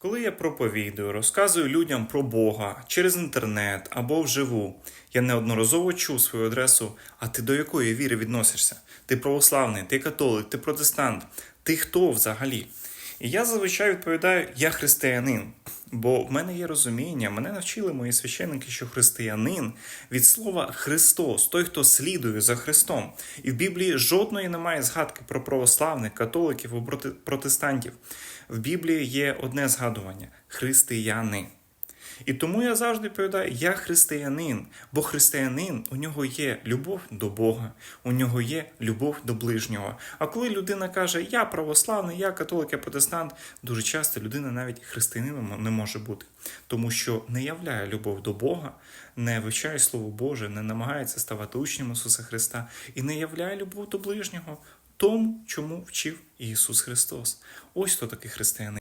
Коли я проповідую, розказую людям про Бога через інтернет або вживу, я неодноразово чув свою адресу, а ти до якої віри відносишся? Ти православний, ти католик, ти протестант, ти хто взагалі? І я зазвичай відповідаю: я християнин. Бо в мене є розуміння, мене навчили мої священники, що християнин від слова Христос, той, хто слідує за Христом. І в Біблії жодної немає згадки про православних, католиків або протестантів. В Біблії є одне згадування християни. І тому я завжди відповідаю, я християнин, бо християнин у нього є любов до Бога, у нього є любов до ближнього. А коли людина каже, я православний, я католик, я протестант, дуже часто людина навіть християнином не може бути, тому що не являє любов до Бога, не вивчає Слово Боже, не намагається ставати учнем Ісуса Христа і не являє любов до ближнього тому, чому вчив Ісус Христос. Ось хто такий християнин.